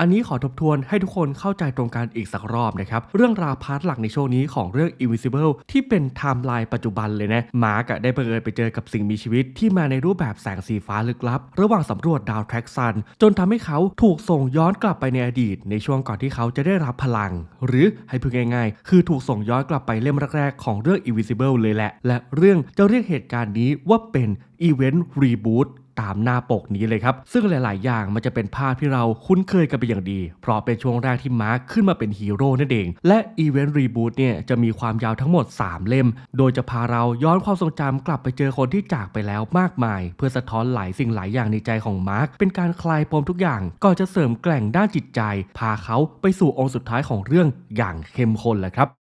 อันนี้ขอทบทวนให้ทุกคนเข้าใจตรงกันอีกสักรอบนะครับ เรื่องราวพาร์ทหลักในช่วงนี้ของเรื่อง Invisible ที่เป็นไทม์ไลน์ปัจจุบันเลยนะ มาร์กได้บังเอิญไปเจอกับสิ่งมีชีวิตที่มาในรูปแบบแสงสีฟ้าลึกลับ ระหว่างสำรวจดาวแทร็กซัน จนทำให้เขาถูกส่งย้อนกลับไปในอดีต ในช่วงก่อนที่เขาจะได้รับพลัง หรือให้พูดง่ายๆ คือถูกส่งย้อนกลับไปเล่มแรกๆของเรื่อง Invisible เลยแหละ และเรื่องจะเรียกเหตุการณ์นี้ว่าเป็น Event Reboot ต ตามหน้าปกนี้เลยครับ ซึ่งหลาย ๆ อย่างมันจะเป็นภาพที่เราคุ้นเคยกันเป็นอย่างดี เพราะเป็นช่วงแรกที่มาร์คขึ้นมาเป็นฮีโร่นั่นเอง และอีเวนต์รีบูตเนี่ยจะมีความยาวทั้งหมด 3 เล่ม โดยจะพาเราย้อนความทรงจำกลับไปเจอคนที่จากไปแล้วมากมาย เพื่อสะท้อนหลายสิ่งหลายอย่างในใจของมาร์คเป็นการคลายปมทุกอย่างก่อนจะเสริมแกล่งด้านจิตใจ พาเขาไปสู่องค์สุดท้ายของเรื่องอย่างเข้มข้นแหละครับ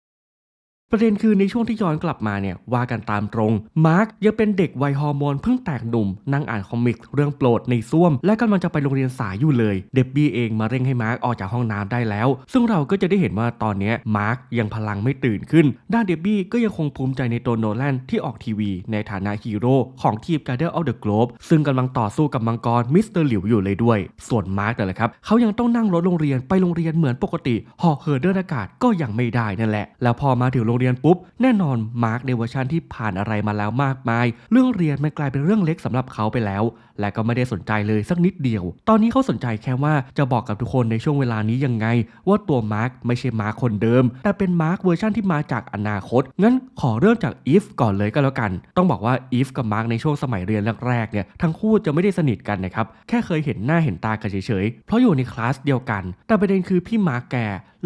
ประเด็นคือในช่วงที่ย้อนกลับมาเนี่ยว่ากันตามตรง มาร์คยังเป็นเด็กวัยฮอร์โมนเพิ่งแตกหนุ่มนั่งอ่านคอมิกส์เรื่องโปรดในซ่วม และกำลังจะไปโรงเรียนสายอยู่เลย เดบบี้เองมาเร่งให้มาร์คออกจากห้องน้ำได้แล้ว ซึ่งเราก็จะได้เห็นว่าตอนนี้มาร์คยังพลังไม่ตื่นขึ้น ด้านเดบบี้ก็ยังคงภูมิใจในตัวโนแลนที่ออกทีวี ในฐานะฮีโร่ของทีม Guardian of the Globe ซึ่งกำลังต่อสู้กับมังกรมิสเตอร์หลิวอยู่เลยด้วย ส่วนมาร์คนั่นแหละครับเขายังต้องนั่งรถโรงเรียนไปโรงเรียนเหมือนปกติหอกเหินเดินอากาศก็ยังไม่ได้นั่นแหละแล้วพอมาถึงโรงเรียนปุ๊บ แน่นอนมาร์กในเวอร์ชันที่ผ่านอะไรมาแล้วมากมาย เรื่องเรียนมันกลายเป็นเรื่องเล็กสำหรับเขาไปแล้ว และก็ไม่ได้สนใจเลยสักนิดเดียว ตอนนี้เขาสนใจแค่ว่าจะบอกกับทุกคนในช่วงเวลานี้ยังไง ว่าตัวมาร์คไม่ใช่มาร์คคนเดิม แต่เป็นมาร์คเวอร์ชันที่มาจากอนาคต งั้นขอเริ่มจากอีฟก่อนเลยก็แล้วกัน ต้องบอกว่าอีฟกับมาร์คในช่วงสมัยเรียนแรกๆเนี่ยทั้งคู่จะไม่ได้สนิทกันนะครับแค่เคยเห็นหน้าเห็นตากันเฉยๆเพราะอยู่ในคลาสเดียวกัน แต่ประเด็นคือพี่มาร์คแก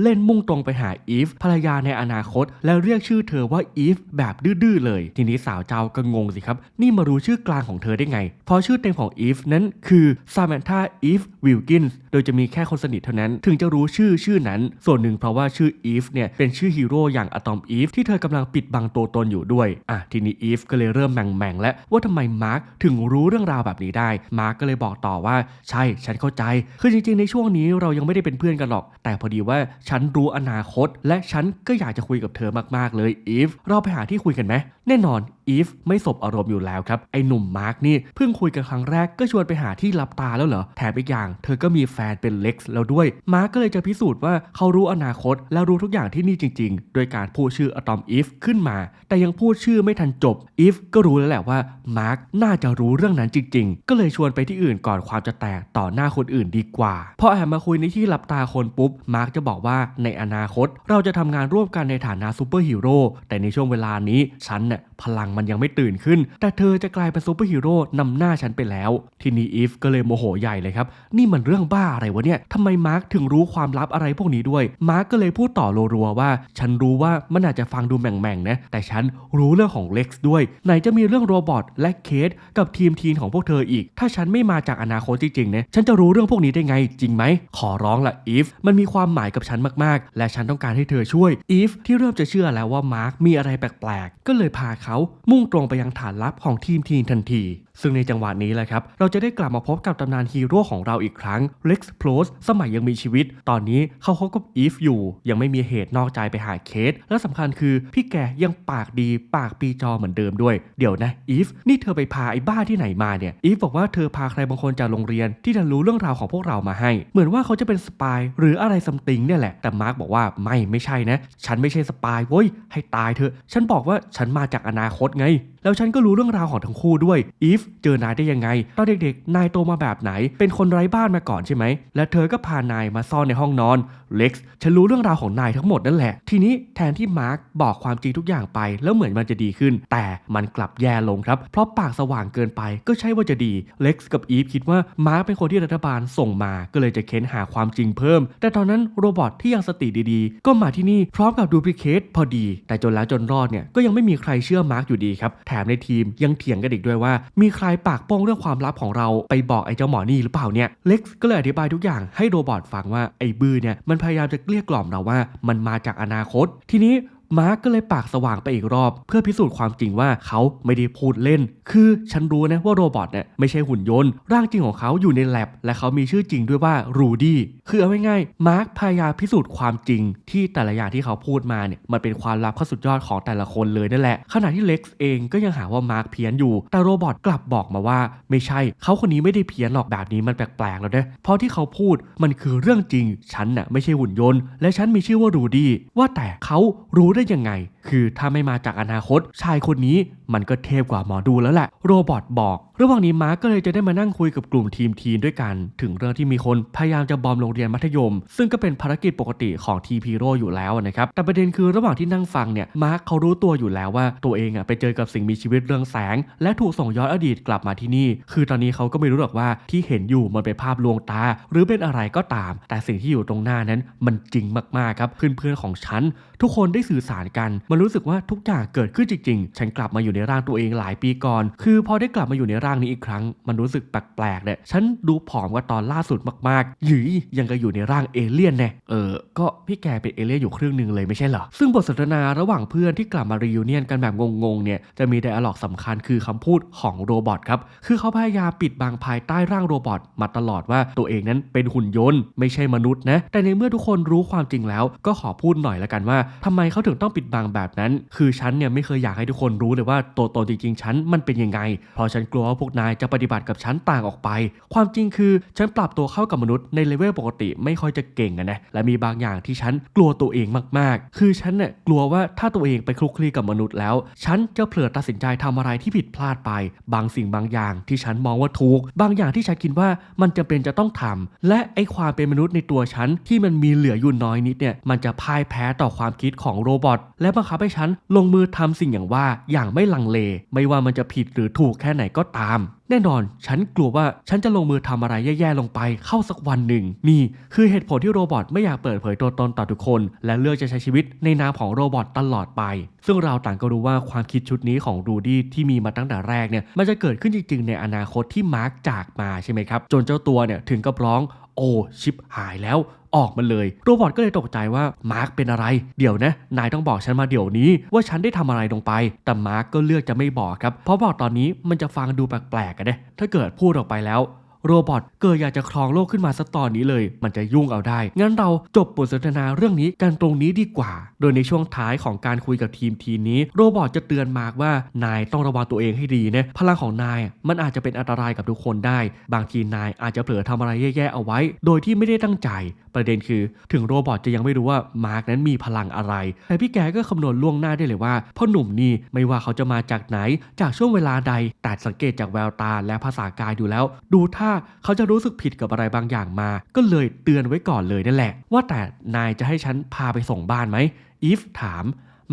เล่นมุ่งตรงไปหาอีฟภรรยาในอนาคต แล้วเรียกชื่อเธอว่าอีฟแบบดื้อๆเลย ทีนี้สาวเจ้าก็งงสิครับนี่มารู้ชื่อกลางของเธอได้ไงเพราะชื่อเต็มของอีฟนั้นคือซาแมนธาอีฟวิลกินส์โดยจะมีแค่คนสนิทเท่านั้น ถึงจะรู้ชื่อชื่อนั้น ส่วนหนึ่งเพราะว่าชื่ออีฟเนี่ยเป็นชื่อฮีโร่อย่างอะตอมอีฟที่เธอกำลังปิดบังตัวตนอยู่ด้วยอะทีนี้อีฟก็เลยเริ่มแหม่งๆแล้วว่าทำไมมาร์คถึงรู้เรื่องราวแบบนี้ได้ มาร์คก็เลยบอกต่อว่าใช่ฉันเข้าใจ คือจริงๆ ในช่วงนี้เรายังไม่ได้เป็นเพื่อนกันหรอก แต่พอดีว่าฉันรู้อนาคต และฉันก็อยากจะคุยกับเธอมากๆเลยอีฟเราไปหาที่คุยกันไหมแน่นอน อีฟไม่สบอารมณ์อยู่แล้วครับ ไอ้หนุ่มมาร์กนี่เพิ่งคุยกันครั้งแรกก็ชวนไปหาที่ลับตาแล้วเหรอ แถมอีกอย่าง เธอก็มีแฟนเป็นเล็กซ์แล้วด้วย มาร์กก็เลยจะพิสูจน์ว่าเขารู้อนาคต และรู้ทุกอย่างที่นี่จริง ๆ โดยการพูดชื่ออะตอมอีฟขึ้นมา แต่ยังพูดชื่อไม่ทันจบอีฟก็รู้แล้วแหละว่ามาร์กน่าจะรู้เรื่องนั้นจริง ๆ ก็เลยชวนไปที่อื่นก่อนความจะแตกต่อหน้าคนอื่นดีกว่าพอแอบมาคุยในที่ลับตาคนปุ๊บมาร์กจะบอกว่าในอนาคต เราจะทำงานร่วมกันในฐานะซูเปอร์ฮีโร่แต่ในช่วงเวลานี้ฉันน่ะพลังมันยังไม่ตื่นขึ้น แต่เธอจะกลายเป็นซูเปอร์ฮีโร่นำหน้าฉันไปแล้ว ทีนี้อีฟก็เลยโมโหใหญ่เลยครับ นี่มันเรื่องบ้าอะไรวะเนี่ยทำไมมาร์คถึงรู้ความลับอะไรพวกนี้ด้วย มาร์คก็เลยพูดต่อรัวๆว่า ฉันรู้ว่ามันอาจจะฟังดูแหม่งๆนะ แต่ฉันรู้เรื่องของเล็กซ์ด้วย ไหนจะมีเรื่องโรบอทและเคสกับทีมทีมของพวกเธออีก ถ้าฉันไม่มาจากอนาคตจริงๆนะฉันจะรู้เรื่องพวกนี้ได้ไง จริงไหม ขอร้องละอีฟ มันมีความหมายกับฉันมากๆ และฉันต้องการให้เธอช่วย อีฟที่เริ่มจะเชื่อแล้วว่ามาร์คมีอะไรแปลกๆ ก็เลยพาเขามุ่งตรงไปยังฐานลับของทีมทีมทันที ซึ่งในจังหวะนี้แหละครับ เราจะได้กลับมาพบกับตำนานฮีโร่ของเราอีกครั้งเล็กซ์โพลสสมัยยังมีชีวิต ตอนนี้เขาคบกับอีฟอยู่ ยังไม่มีเหตุนอกใจไปหาเคส และสำคัญคือพี่แกยังปากดีปากปีจอเหมือนเดิมด้วย เดี๋ยวนะอีฟนี่เธอไปพาไอ้บ้าที่ไหนมาเนี่ย อีฟบอกว่าเธอพาใครบางคนจากโรงเรียนที่จะรู้เรื่องราวของพวกเรามาให้ เหมือนว่าเขาจะเป็นสปายหรืออะไรซัมติงเนี่ยแหละ แต่มาร์กบอกว่าไม่ไม่ใช่นะ ฉันไม่ใช่สปายเว้ยให้ตายเถอะ ฉันบอกว่าฉันมาจากอนาคตไง แล้วฉันก็รู้เรื่องราวของทั้งคู่ด้วยอีฟเจอนายได้ยังไงตอนเด็กๆ นายโตมาแบบไหน เป็นคนไร้บ้านมาก่อนใช่ไหม และเธอก็พานายมาซ่อนในห้องนอนเล็กซ์ฉันรู้เรื่องราวของนายทั้งหมดนั่นแหละ ทีนี้แทนที่มาร์คบอกความจริงทุกอย่างไป แล้วเหมือนมันจะดีขึ้น แต่มันกลับแย่ลงครับ เพราะปากสว่างเกินไปก็ใช่ว่าจะดีเล็กซ์กับอีฟคิดว่ามาร์คเป็นคนที่รัฐบาลส่งมาก็เลยจะเค้นหาความจริงเพิ่ม แต่ตอนนั้นโรบอทที่ยังสติดีๆ ก็มาที่นี่พร้อมกับดูพลิเคทพอดี แต่จนแล้วจนรอดเนี่ยก็ยังไม่มีใครเชื่อมาร์คอยู่ดีครับแมในทีมยังเถียงกันอีกด้วยว่า มีใครปากโป้งเรื่องความลับของเราไปบอกไอ้เจ้าหมอนี่หรือเปล่าเนี่ยเล็กซ์ก็เลยอธิบายทุกอย่างให้โรบอทฟังว่าไอ้บือเนี่ยมันพยายามจะเกลี้ยกล่อมเราว่า มันมาจากอนาคต ทีนี้ มาร์กก็เลยปากสว่างไปอีกรอบ เพื่อพิสูจน์ความจริงว่าเขาไม่ได้พูดเล่น คือฉันรู้นะว่าโรบอทเนี่ยไม่ใช่หุ่นยนต์ ร่างจริงของเขาอยู่ในแลบ และเขามีชื่อจริงด้วยว่ารูดี้ คือเอาง่ายๆ มาร์คพยายามพิสูจน์ความจริง ที่แต่ละอย่างที่เขาพูดมาเนี่ยมันเป็นความลับขั้นสุดยอดของแต่ละคนเลยนั่นแหละ ขณะที่เล็กซ์เองก็ยังหาว่ามาร์คเพี้ยนอยู่ แต่โรบอทกลับบอกมาว่า ไม่ใช่ เขาคนนี้ไม่ได้เพี้ยนหรอกแบบนี้มันแปลกๆแล้วนะ เพราะที่เขาพูดมันคือเรื่องจริง ฉันน่ะไม่ใช่หุ่นยนต์ และฉันมีชื่อว่ารูดี้ ว่าแต่เขารู้ได้ยังไง คือถ้าไม่มาจากอนาคต ชายคนนี้มันก็เทพกว่าหมอดูแล้วแหละ โรบอทบอกระหว่างนี้มาร์กก็เลยจะได้มานั่งคุยกับกลุ่มทีมทีนด้วยกัน ถึงเรื่องที่มีคนพยายามจะบอมโรงเรียนมัธยม ซึ่งก็เป็นภารกิจปกติของทีพีโรอยู่แล้วนะครับแต่ประเด็นคือระหว่างที่นั่งฟังเนี่ยมาร์กเขารู้ตัวอยู่แล้วว่าตัวเองอะไปเจอกับสิ่งมีชีวิตเรืองแสง และถูกส่งย้อนอดีตกลับมาที่นี่ คือตอนนี้เขาก็ไม่รู้หรอกว่าที่เห็นอยู่มันเป็นภาพลวงตา หรือเป็นอะไรก็ตาม แต่สิ่งที่อยู่ตรงหน้านั้นมันจริงมากๆครับเพื่อนๆของฉันทุกคนได้สื่อสารกัน มันรู้สึกว่าทุกอย่างเกิดขึ้นจริงๆ ฉันกลับมาอยู่ในร่างตัวเองหลายปีก่อน คือพอได้กลับมาอยู่ในร่างนี้อีกครั้ง มันรู้สึกแปลกๆเนี่ยฉันดูผอมกว่าตอนล่าสุดมากๆหยียังก็อยู่ในร่างเอเลี่ยนแน่เออ ก็พี่แกเป็นเอเลี่ยนอยู่ครึ่งหนึ่งเลยไม่ใช่เหรอ ซึ่งบทสนทนาระหว่างเพื่อนที่กลับมารีวิเนียนกันแบบงงๆเนี่ยจะมีไดอะล็อกสำคัญคือคำพูดของโรบอทครับ คือเขาพยายามปิดบังภายใต้ร่างโรบอทมาตลอดว่าตัวเองนั้นเป็นหุ่นยนต์ไม่ใช่มนุษย์นะ แต่ในเมื่อทุกคนรู้ความจริงแล้ว ก็ขอพูดหน่อยละกันว่าทำไมเขาถึงต้องปิดบังแบบนั้น คือฉันเนี่ยไม่เคยอยากให้ทุกคนรู้เลยว่าตัวตนจริงๆฉันมันเป็นยังไง เพราะฉันกลัวพวกนายจะปฏิบัติกับฉันต่างออกไป ความจริงคือฉันปรับตัวเข้ากับมนุษย์ในเลเวลปกติไม่ค่อยจะเก่งอะนะและมีบางอย่างที่ฉันกลัวตัวเองมากๆ คือฉันเนี่ยกลัวว่าถ้าตัวเองไปคลุกคลีกับมนุษย์แล้ว ฉันจะเผลอตัดสินใจทำอะไรที่ผิดพลาดไป บางสิ่งบางอย่างที่ฉันมองว่าถูก บางอย่างที่ฉันคิดว่ามันจะเป็นจะต้องทำและไอความเป็นมนุษย์ในตัวฉันที่มันมีเหลืออยู่น้อยนิดเนี่ยมันจะพ่ายแพ้ต่อความคิดของโรบอทและบังคับให้ฉันลงมือทำสิ่งอย่างว่าอย่างไม่ลังเล ไม่ว่ามันจะผิดหรือถูกแค่ไหนก็ตามแน่นอน ฉันกลัวว่าฉันจะลงมือทำอะไรแย่ๆลงไปเข้าสักวันหนึ่ง นี่คือเหตุผลที่โรบอทไม่อยากเปิดเผยตัวตนต่อทุกคน และเลือกจะใช้ชีวิตในนามของโรบอทตลอดไป ซึ่งเราต่างก็รู้ว่าความคิดชุดนี้ของรูดี้ที่มีมาตั้งแต่แรกเนี่ยมันจะเกิดขึ้นจริงๆ ในอนาคตที่มาร์กจากมาใช่ไหมครับจนเจ้าตัวเนี่ยถึงกับร้องโอ้ชิปหายแล้ว ออกมาเลย โรบอทก็เลยตกใจว่ามาร์กเป็นอะไร เดี๋ยวนะ นายต้องบอกฉันมาเดี๋ยวนี้ ว่าฉันได้ทำอะไรลงไป แต่มาร์กก็เลือกจะไม่บอกครับ เพราะบอกตอนนี้มันจะฟังดูแปลกๆกันนะถ้าเกิดพูดออกไปแล้ว โรบอทเกิดอยากจะครองโลกขึ้นมาสักตอนนี้เลย มันจะยุ่งเอาได้ งั้นเราจบบทสนทนาเรื่องนี้กันตรงนี้ดีกว่า โดยในช่วงท้ายของการคุยกับทีมทีนี้ โรบอทจะเตือนมาร์กว่านายต้องระวังตัวเองให้ดีนะพลังของนายมันอาจจะเป็นอันตรายกับทุกคนได้ บางทีนายอาจจะเผลอทำอะไรแย่ๆเอาไว้ โดยที่ไม่ได้ตั้งใจ ประเด็นคือ ถึงโรบอทจะยังไม่รู้ว่ามาร์กนั้นมีพลังอะไร แต่พี่แกก็คำนวณล่วงหน้าได้เลยว่าพ่อหนุ่มนี่ไม่ว่าเขาจะมาจากไหน จากช่วงเวลาใด แต่สังเกตจากแววตาและภาษากายดูแล้ว ดูท่าเขาจะรู้สึกผิดกับอะไรบางอย่างมา ก็เลยเตือนไว้ก่อนเลยนั่นแหละ ว่าแต่นายจะให้ฉันพาไปส่งบ้านไหมอีฟถาม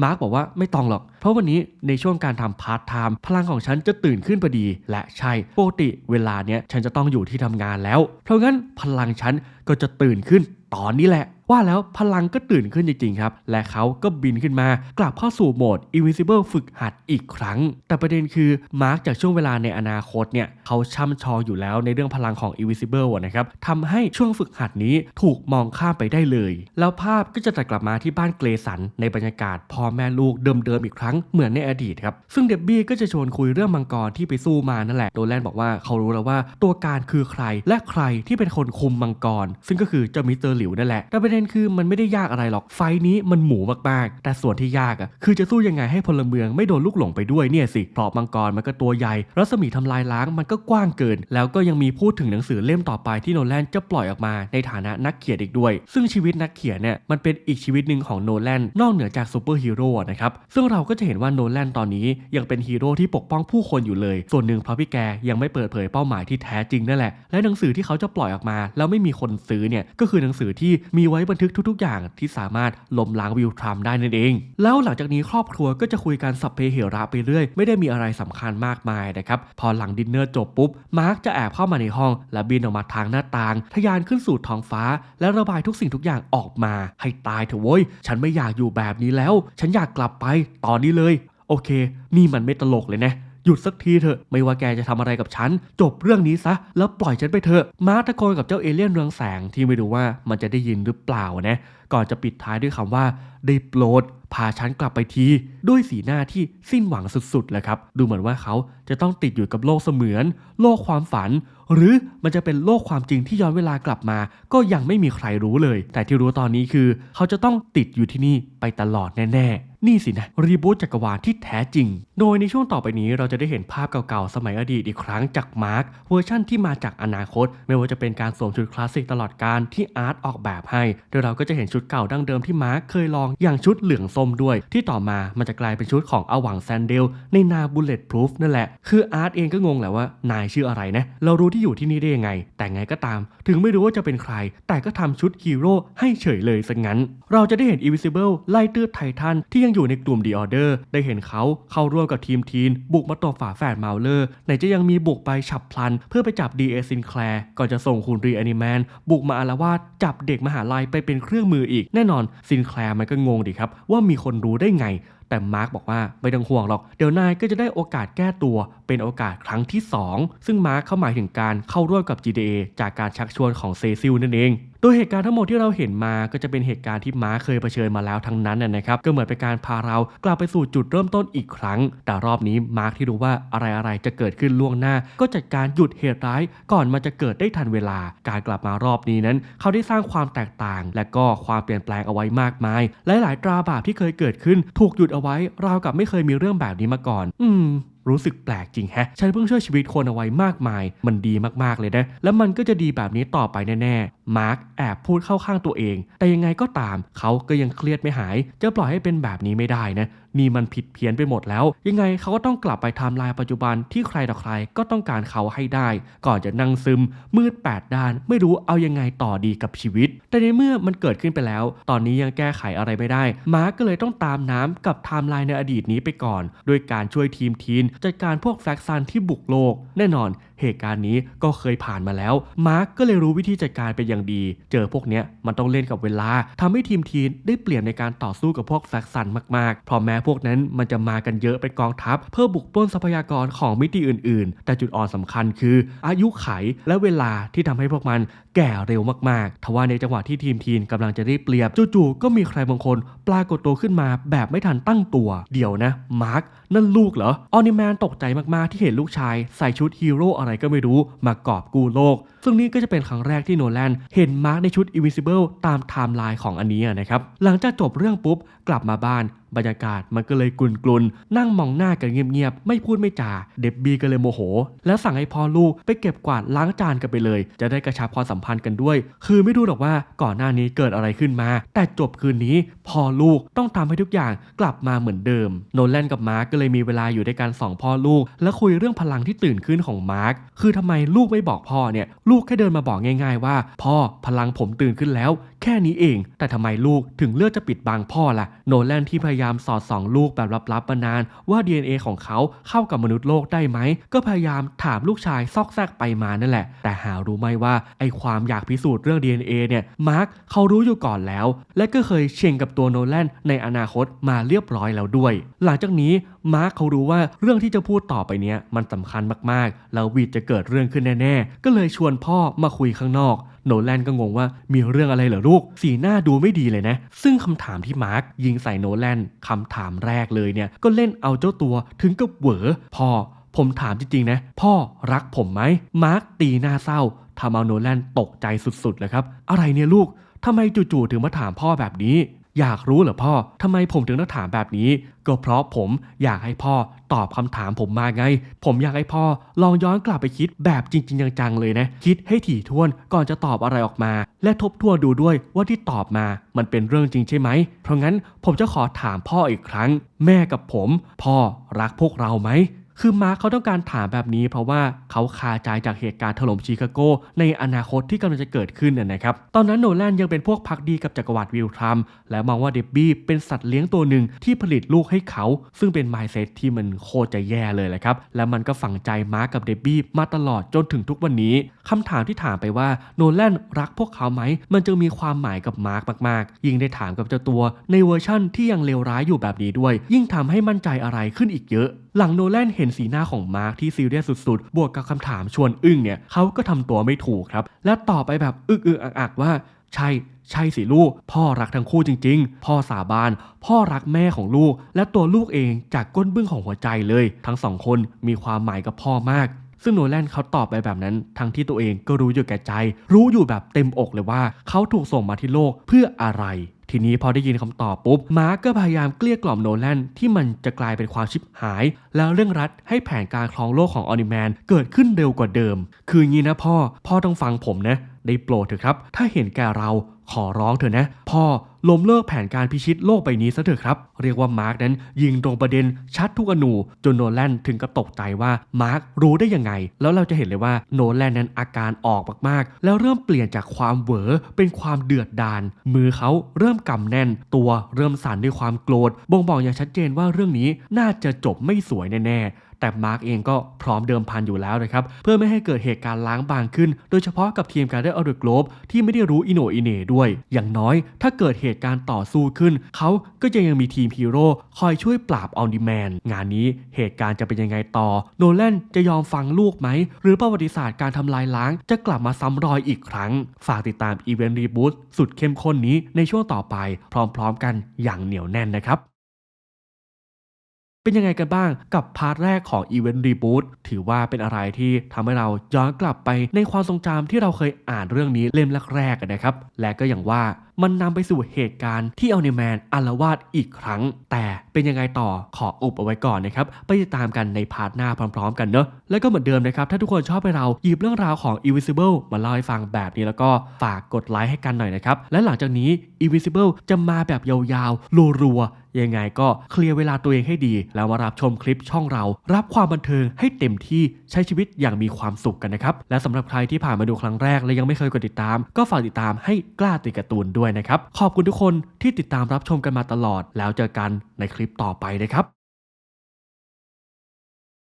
มาร์กบอกว่าไม่ต้องหรอก เพราะวันนี้ในช่วงการทำพาร์ทไทม์พลังของฉันจะตื่นขึ้นพอดี และใช่ปกติเวลาเนี้ยฉันจะต้องอยู่ที่ทำงานแล้ว เพราะงั้นพลังฉันก็จะตื่นขึ้น ตอนนี้แหละ ว่าแล้วพลังก็ตื่นขึ้นจริง ๆ ครับ และเขาก็บินขึ้นมา กลับเข้าสู่โหมด Invisible ฝึกหัดอีกครั้ง แต่ประเด็นคือ มาร์กจากช่วงเวลาในอนาคตเนี่ย เขาช่ำชองอยู่แล้วในเรื่องพลังของ Invisible นะครับทำให้ช่วงฝึกหัดนี้ถูกมองข้ามไปได้เลย แล้วภาพก็จะตัดกลับมาที่บ้านเกรสันในบรรยากาศพ่อแม่ลูกเดิมๆอีกครั้งเหมือนในอดีตครับ ซึ่งเดบบี้ก็จะชวนคุยเรื่องมังกรที่ไปสู้มานั่นแหละ โดแลนบอกว่าเขารู้แล้วว่าตัวการคือใครและใครที่เป็นคนคุมมังกร ซึ่งก็คือเจ้ามิสเตอร์หลิวนั่นแหละ แต่ประเด็นคือมันไม่ได้ยากอะไรหรอก ไฟนี้มันหมูมากๆ แต่ส่วนที่ยากอะคือจะสู้ยังไงให้พลเมืองไม่โดนลูกหลงไปด้วยเนี่ยสิ เพราะมังกรมันก็ตัวใหญ่ รัศมีทำลายล้างมันก็กว้างเกิน แล้วก็ยังมีพูดถึงหนังสือเล่มต่อไปที่โนแลนจะปล่อยออกมาในฐานะนักเขียนอีกด้วย ซึ่งชีวิตนักเขียนเนี่ยมันเป็นอีกชีวิตหนึ่งของโนแลนนอกเหนือจากซูเปอร์ฮีโร่นะครับ ซึ่งเราก็จะเห็นว่าโนแลนตอนนี้ยังเป็นฮีโร่ที่ปกป้องผู้คนอยู่เลย ส่วนหนึ่งเพราะพี่แกยังไม่เปิดเผยเป้าหมายที่แท้จริงนั่นแหละ และหนังสือที่เขาจะปล่อยออกมา แล้วไม่มีคนซื้อเนี่ยก็คือหนังสือที่มีไว้บันทึกทุกๆ อย่างที่สามารถล้มล้างวิลทรัมได้นั่นเอง แล้วหลังจากนี้ครอบครัวก็จะคุยกันสัพเพเหระไปเรื่อย ไม่ได้มีอะไรสำคัญมากมายนะครับ พอหลังดินเนอร์จบปุ๊บ มาร์กจะแอบเข้ามาในห้อง และบินออกมาทางหน้าต่าง ทะยานขึ้นสู่ท้องฟ้า และระบายทุกสิ่งทุกอย่างออกมา ให้ตายเถอะเว้ย ฉันไม่อยากอยู่แบบนี้แล้ว ฉันอยากกลับไปตอนนี้เลย โอเค นี่มันไม่ตลกเลยนะ หยุดสักทีเถอะ ไม่ว่าแกจะทำอะไรกับฉัน จบเรื่องนี้ซะ แล้วปล่อยฉันไปเถอะ มาร์ตะโกนกับเจ้าเอเลี่ยนเรืองแสงที่ไม่รู้ว่ามันจะได้ยินหรือเปล่านะ ก่อนจะปิดท้ายด้วยคำว่า ได้โปรดพาฉันกลับไปที ด้วยสีหน้าที่สิ้นหวังสุดๆเลยครับ ดูเหมือนว่าเขาจะต้องติดอยู่กับโลกเสมือน โลกความฝัน หรือมันจะเป็นโลกความจริงที่ย้อนเวลากลับมา ก็ยังไม่มีใครรู้เลย แต่ที่รู้ตอนนี้คือ เขาจะต้องติดอยู่ที่นี่ไปตลอดแน่ ๆ นี่สินะรีบูตจักรวาลที่แท้จริง โดยในช่วงต่อไปนี้เราจะได้เห็นภาพเก่าๆ สมัยอดีตอีกครั้งจากมาร์คเวอร์ชั่นที่มาจากอนาคต ไม่ว่าจะเป็นการสวมชุดคลาสสิกตลอดการที่อาร์ตออกแบบให้ โดยเราก็จะเห็นชุดเก่าดั้งเดิมที่มาร์คเคยลองอย่างชุดเหลืองส้มด้วย ที่ต่อมามันจะกลายเป็นชุดของอวังแซนเดลในนาบุลเลตพรูฟนั่นแหละ คืออาร์ตเองก็งงแหละว่านายชื่ออะไรนะ เรารู้ที่อยู่ที่นี่ได้ยังไง แต่ไงก็ตาม ถึงไม่รู้ว่าจะเป็นใคร แต่ก็ทำชุดฮีโร่ให้เฉยเลยซะงั้น เราจะได้เห็น Invisible ไล่ตืดไททันที่ยังอยู่ในกลุ่ม The Order ได้เห็นเขาเข้าร่วมกับทีมทีน บุกมาตบฝาแฝดมาเลอร์ไหนจะยังมีบุกไปฉับพลัน เพื่อไปจับ D.A. ซินแคลร์ก่อนจะส่งคุณรีแอนิแมนบุกมาอารวาสจับเด็กมหาลัยไปเป็นเครื่องมืออีก แน่นอนซินแคลร์มันก็งงดิครับ ว่ามีคนรู้ได้ไงแต่มาร์กบอกว่าไม่ต้องห่วงหรอก เดี๋ยวนายก็จะได้โอกาสแก้ตัวเป็นโอกาสครั้งที่ 2 ซึ่งมาร์กเข้าหมายถึงการเข้าร่วมกับ GTA จากการชักชวนของเซซิลนั่นเอง โดยเหตุการณ์ทั้งหมดที่เราเห็นมาก็จะเป็นเหตุการณ์ที่ม้าเคยเผชิญมาแล้วทั้งนั้นนะนะครับก็เหมือนเป็นการพาเรากลับไปสู่จุดเริ่มต้นอีกครั้ง แต่รอบนี้มาร์คที่รู้ว่าอะไรๆจะเกิดขึ้นล่วงหน้า ก็จัดการหยุดเหตุร้ายก่อนมันจะเกิดได้ทันเวลา การกลับมารอบนี้นั้น เขาได้สร้างความแตกต่าง และก็ความเปลี่ยนแปลงเอาไว้มากมาย หลายๆตราบาปที่เคยเกิดขึ้น ถูกหยุดเอาไว้ราวกับไม่เคยมีเรื่องแบบนี้มาก่อน อืม รู้สึกแปลกจริงแฮะ ฉันเพิ่งช่วยชีวิตคนเอาไว้มากมาย มันดีมากๆเลยนะ แล้วมันก็จะดีแบบนี้ต่อไปแน่ๆ มาร์กแอบพูดเข้าข้างตัวเอง แต่ยังไงก็ตาม เขาก็ยังเครียดไม่หาย จะปล่อยให้เป็นแบบนี้ไม่ได้นะ นี่มันผิดเพี้ยนไปหมดแล้ว ยังไงเขาก็ต้องกลับไปไทม์ไลน์ปัจจุบันที่ใครต่อใครก็ต้องการเขาให้ได้ ก่อนจะนั่งซึม มืดแปดด้าน ไม่รู้เอายังไงต่อดีกับชีวิต แต่ในเมื่อมันเกิดขึ้นไปแล้ว ตอนนี้ยังแก้ไขอะไรไม่ได้ มาร์กก็เลยต้องตามน้ำกับไทม์ไลน์ในอดีตนี้ไปก่อนโดยการช่วยทีมทีนจัดการพวกแฟกซันที่บุกโลก แน่นอนเหตุการณ์นี้ก็เคยผ่านมาแล้ว มาร์กก็เลยรู้วิธีจัดการเป็นอย่างดี เจอพวกเนี้ยมันต้องเล่นกับเวลาทำให้ทีมทีนได้เปลี่ยนในการต่อสู้กับพวกแฟกซันมากๆเพราะแม้พวกนั้นมันจะมากันเยอะเป็นกองทัพ เพื่อบุกปล้นทรัพยากรของมิติอื่น ๆ แต่จุดอ่อนสำคัญคืออายุไขและเวลาที่ทำให้พวกมันแก่เร็วมากๆ ทว่าในจังหวะที่ทีมทีนกำลังจะได้เปรียบจู่ๆก็มีใครบางคนปรากฏตัวขึ้นมาแบบไม่ทันตั้งตัว เดี๋ยวนะ มาร์คนั่นลูกเหรอ ออนิแมนตกใจมากๆที่เห็นลูกชาย ใส่ชุดฮีโร่อะไรก็ไม่รู้มากอบกู้โลก ซึ่งนี่ก็จะเป็นครั้งแรกที่โนแลนเห็นมาร์คในชุด Invisible ตามไทม์ไลน์ของอันนี้นะครับ หลังจากจบเรื่องปุ๊บกลับมาบ้าน บรรยากาศมันก็เลยกลุ่นๆนั่งมองหน้ากันเงียบๆไม่พูดไม่จา เดบบี้ก็เลยโมโห แล้วสั่งให้พ่อลูกไปเก็บกวาดล้างจานกันไปเลย จะได้กระชับความสัมพันธ์กันด้วย คือไม่รู้หรอกว่าก่อนหน้านี้เกิดอะไรขึ้นมา แต่จบคืนนี้พ่อลูกต้องทำให้ทุกอย่างกลับมาเหมือนเดิม โนแลนกับมาร์กก็เลยมีเวลาอยู่ด้วยกันสองพ่อลูก และคุยเรื่องพลังที่ตื่นขึ้นของมาร์กคือทำไมลูกไม่บอกพ่อเนี่ยลูกแค่เดินมาบอกง่าย ๆ ว่า พ่อพลังผมตื่นขึ้นแล้ว แค่นี้เอง แต่ทำไมลูกถึงเลือกจะปิดบังพ่อล่ะ โนแลนที่พยายามสอดส่องลูกแบบลับๆมานานว่า DNA ของเขาเข้ากับมนุษย์โลกได้ไหม ก็พยายามถามลูกชายซอกแซกไปมานั่นแหละ แต่หารู้ไหมว่าไอความอยากพิสูจน์เรื่อง DNA เนี่ยมาร์คเขารู้อยู่ก่อนแล้ว และก็เคยเชงกับตัวโนแลนในอนาคตมาเรียบร้อยแล้วด้วย หลังจากนี้มาร์คเขารู้ว่าเรื่องที่จะพูดต่อไปเนี้ยมันสำคัญมากๆ แล้ววีดจะเกิดเรื่องขึ้นแน่ๆ ก็เลยชวนพ่อมาคุยข้างนอกโนแลนก็งงว่ามีเรื่องอะไรเหรอลูก สีหน้าดูไม่ดีเลยนะ ซึ่งคำถามที่มาร์คยิงใส่โนแลนคำถามแรกเลยเนี่ยก็เล่นเอาเจ้าตัวถึงกับเหวอพ่อผมถามจริงๆนะ พ่อรักผมไหมมาร์กตีหน้าเศร้าทำเอาโนแลนตกใจสุดๆเลยครับ อะไรเนี่ยลูกทำไมจู่ๆถึงมาถามพ่อแบบนี้ อยากรู้เหรอพ่อทำไมผมถึงต้องถามแบบนี้ ก็เพราะผมอยากให้พ่อตอบคำถามผมมาไง ผมอยากให้พ่อลองย้อนกลับไปคิดแบบจริง ๆ จังๆเลยนะ คิดให้ถี่ถ้วนก่อนจะตอบอะไรออกมา และทบทวนดูด้วยว่าที่ตอบมามันเป็นเรื่องจริงใช่ไหม เพราะงั้นผมจะขอถามพ่ออีกครั้ง แม่กับผม พ่อรักพวกเราไหม คือมาร์คเขาต้องการถามแบบนี้เพราะว่าเขาคาใจจากเหตุการณ์ถล่มชิคาโก ในอนาคตที่กำลังจะเกิดขึ้นนะครับ ตอนนั้นโนแลนยังเป็นพวกพักดีกับจักรวรรดิวิลทรัมและมองว่าเดบบี้เป็นสัตว์เลี้ยงตัวหนึ่งที่ผลิตลูกให้เขา ซึ่งเป็นมายเซตที่มันโคตรจะแย่เลยแหละครับ และมันก็ฝังใจมาร์คกับเดบบี้มาตลอดจนถึงทุกวันนี้คำถามที่ถามไปว่าโนแลนรักพวกเขาไหม มันจึงมีความหมายกับมาร์คมากๆ ยิ่งได้ถามกับเจ้าตัว ในเวอร์ชั่นที่ยังเลวร้ายอยู่แบบนี้ด้วย ยิ่งทำให้มั่นใจอะไรขึ้นอีกเยอะ หลังโนแลนเห็นสีหน้าของมาร์คที่ซีเรียสสุดๆ บวกกับคำถามชวนอึ้งเนี่ยเขาก็ทำตัวไม่ถูกครับ และตอบไปแบบอึกอึกอักอักว่า ใช่ใช่สิลูก พ่อรักทั้งคู่จริง ๆ พ่อสาบาน พ่อรักแม่ของลูก และตัวลูกเองจากก้นบึ้งของหัวใจเลย ทั้งสองคนมีความหมายกับพ่อมาก ซึ่งโนแลนเขาตอบไปแบบนั้น ทั้งที่ตัวเองก็รู้อยู่แก่ใจ รู้อยู่แบบเต็มอกเลยว่า เขาถูกส่งมาที่โลกเพื่ออะไร ทีนี้พอได้ยินคำตอบปุ๊บ มาร์กก็พยายามเกลี้ยกล่อมโนแลนที่มันจะกลายเป็นความชิบหาย แล้วเร่งรัดให้แผนการครองโลกของออนิแมนเกิดขึ้นเร็วกว่าเดิม คืองี้นะพ่อ พ่อต้องฟังผมนะ ได้โปรดเถอะครับ ถ้าเห็นแก่เรา ขอร้องเถอะนะ พ่อล้มเลิกแผนการพิชิตโลกใบนี้ซะเถอะครับ เรียกว่ามาร์กนั้นยิงตรงประเด็นชัดทุกอนูจนโนแลนถึงกับตกใจว่ามาร์กรู้ได้ยังไง แล้วเราจะเห็นเลยว่าโนแลนนั้นอาการออกมากๆ แล้วเริ่มเปลี่ยนจากความเหวอเป็นความเดือดดาลมือเขาเริ่มกำแน่น ตัวเริ่มสั่นด้วยความโกรธบ่งบอกอย่างชัดเจนว่าเรื่องนี้น่าจะจบไม่สวยแน่ๆ แต่มาร์กเองก็พร้อมเดิมพันอยู่แล้วนะครับ เพื่อไม่ให้เกิดเหตุการณ์ล้างบางขึ้น โดยเฉพาะกับทีมการเดอร์อเดอร์โกลบที่ไม่ได้รู้อิโนอิเน่ด้วย อย่างน้อยถ้าเกิดเหตุการณ์ต่อสู้ขึ้น เขาก็จะยังมีทีมฮีโร่คอยช่วยปราบออ n ดิแมน งานนี้เหตุการณ์จะเป็นยังไงต่อ โนแลนจะยอมฟังลูกไหม หรือประวัติศาสตร์การทำลายล้าง จะกลับมาซ้ำรอยอีกครั้ง ฝากติดตามอีเวนต์รีบูตสุดเข้มข้นนี้ในช่วงต่อไป พร้อมๆกันอย่างเหนียวแน่นนะครับ เป็นยังไงกันบ้างกับพาร์ทแรกของ Event Reboot ถือว่าเป็นอะไรที่ทำให้เราย้อนกลับไปในความทรงจำที่เราเคยอ่านเรื่องนี้เล่มแรกๆนะครับ และก็อย่างว่ามันนำไปสู่เหตุการณ์ที่เอาเนแมนอารวาสอีกครั้ง แต่เป็นยังไงต่อขออุบเอาไว้ก่อนนะครับ ไปติดตามกันในพาร์ทหน้าพร้อมๆกันเนอะแล้วก็เหมือนเดิมนะครับ ถ้าทุกคนชอบให้เราหยิบเรื่องราวของ Invisible มาเล่าให้ฟังแบบนี้แล้วก็ฝากกดไลค์ให้กันหน่อยนะครับและหลังจากนี้ Invisible จะมาแบบยาวๆรัวๆ ยังไงก็เคลียร์เวลาตัวเองให้ดี แล้วมารับชมคลิปช่องเรา รับความบันเทิงให้เต็มที่ใช้ชีวิตอย่างมีความสุขกันนะครับ และสำหรับใครที่ผ่านมาดูครั้งแรกและยังไม่เคยกดติดตาม ก็ฝากติดตามให้กล้าติดการ์ตูนด้วยนะครับ ขอบคุณทุกคนที่ติดตามรับชมกันมาตลอด แล้วเจอกันในคลิปต่อไปนะครับ